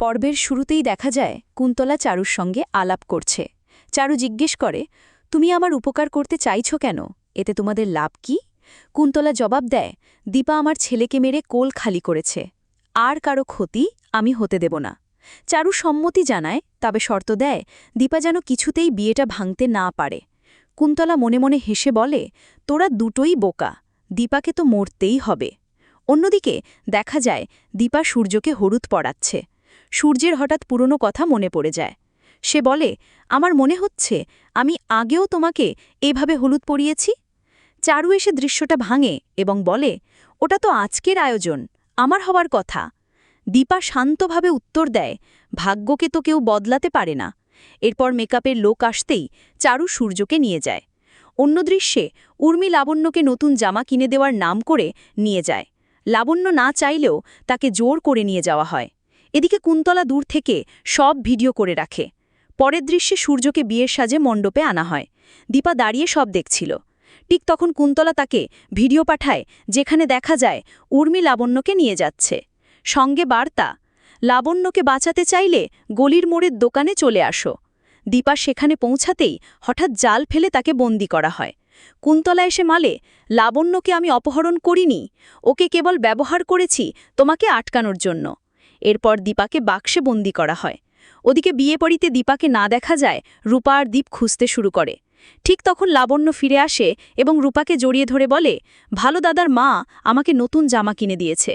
পর্বের শুরুতেই দেখা যায়, কুন্তলা চারুর সঙ্গে আলাপ করছে। চারু জিজ্ঞেস করে, তুমি আমার উপকার করতে চাইছ কেন? এতে তোমাদের লাভ কি? কুন্তলা জবাব দেয়, দীপা আমার ছেলেকে মেরে কোল খালি করেছে। আর কারও ক্ষতি আমি হতে দেব না। চারু সম্মতি জানায়, তবে শর্ত দেয়, দীপা যেন কিছুতেই বিয়েটা ভাঙতে না পারে। কুন্তলা মনে মনে হেসে বলে, তোরা দুটোই বোকা, দীপাকে তো মরতেই হবে। অন্যদিকে দেখা যায়, দীপা সূর্যকে হলুদ পড়াচ্ছে সূর্যের হঠাৎ পুরনো কথা মনে পড়ে যায়। সে বলে, আমার মনে হচ্ছে আমি আগেও তোমাকে এভাবে হলুদ পরিয়েছি। চারু এসে দৃশ্যটা ভাঙে এবং বলে, ওটা তো আজকের আয়োজন, আমার হওয়ার কথা। দীপা শান্তভাবে উত্তর দেয়, ভাগ্যকে তো কেউ বদলাতে পারে না। এরপর মেকআপের লোক আসতেই চারু সূর্যকে নিয়ে যায়। অন্য দৃশ্যে উর্মি লাবণ্যকে নতুন জামা কিনে দেওয়ার নাম করে নিয়ে যায়। লাবণ্য না চাইলেও তাকে জোর করে নিয়ে যাওয়া হয়। এদিকে কুন্তলা দূর থেকে সব ভিডিও করে রাখে। পরের দৃশ্যে সূর্যকে বিয়ের সাজে মণ্ডপে আনা হয়। দীপা দাঁড়িয়ে সব দেখছিল। ঠিক তখন কুন্তলা তাকে ভিডিও পাঠায়, যেখানে দেখা যায় উর্মি লাবণ্যকে নিয়ে যাচ্ছে। সঙ্গে বার্তা, লাবণ্যকে বাঁচাতে চাইলে গলির মোড়ের দোকানে চলে আসো দীপা সেখানে পৌঁছাতেই হঠাৎ জাল ফেলে তাকে বন্দি করা হয়। কুন্তলা এসে মালে, লাবণ্যকে আমি অপহরণ করিনি। ওকে কেবল ব্যবহার করেছি তোমাকে আটকানোর জন্য। এরপর দীপাকে বাক্সে বন্দি করা হয়। ওদিকে বিয়ে পড়িতে দীপাকে না দেখা যায়, রূপা আর দীপ খুঁজতে শুরু করে। ঠিক তখন লাবণ্য ফিরে আসে এবং রূপাকে জড়িয়ে ধরে বলে, ভালো দাদার মা আমাকে নতুন জামা কিনে দিয়েছে।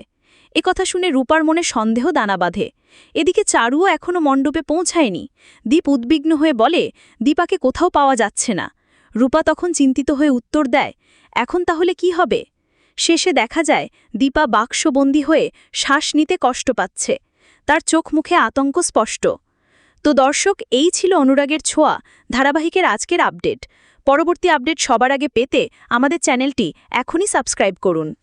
এ কথা শুনে রূপার মনে সন্দেহ দানা বাঁধে। এদিকে চারুও এখনও মণ্ডপে পৌঁছায়নি। দীপ উদ্বিগ্ন হয়ে বলে, দীপাকে কোথাও পাওয়া যাচ্ছে না। রূপা তখন চিন্তিত হয়ে উত্তর দেয়, এখন তাহলে কি হবে? শেষে দেখা যায়, দীপা বাক্সবন্দী হয়ে শ্বাস নিতে কষ্ট পাচ্ছে। তার চোখ মুখে আতঙ্ক স্পষ্ট। তো দর্শক, এই ছিল অনুরাগের ছোঁয়া, ধারাবাহিকের আজকের আপডেট। পরবর্তী আপডেট সবার আগে পেতে আমাদের চ্যানেলটি এখনই সাবস্ক্রাইব করুন।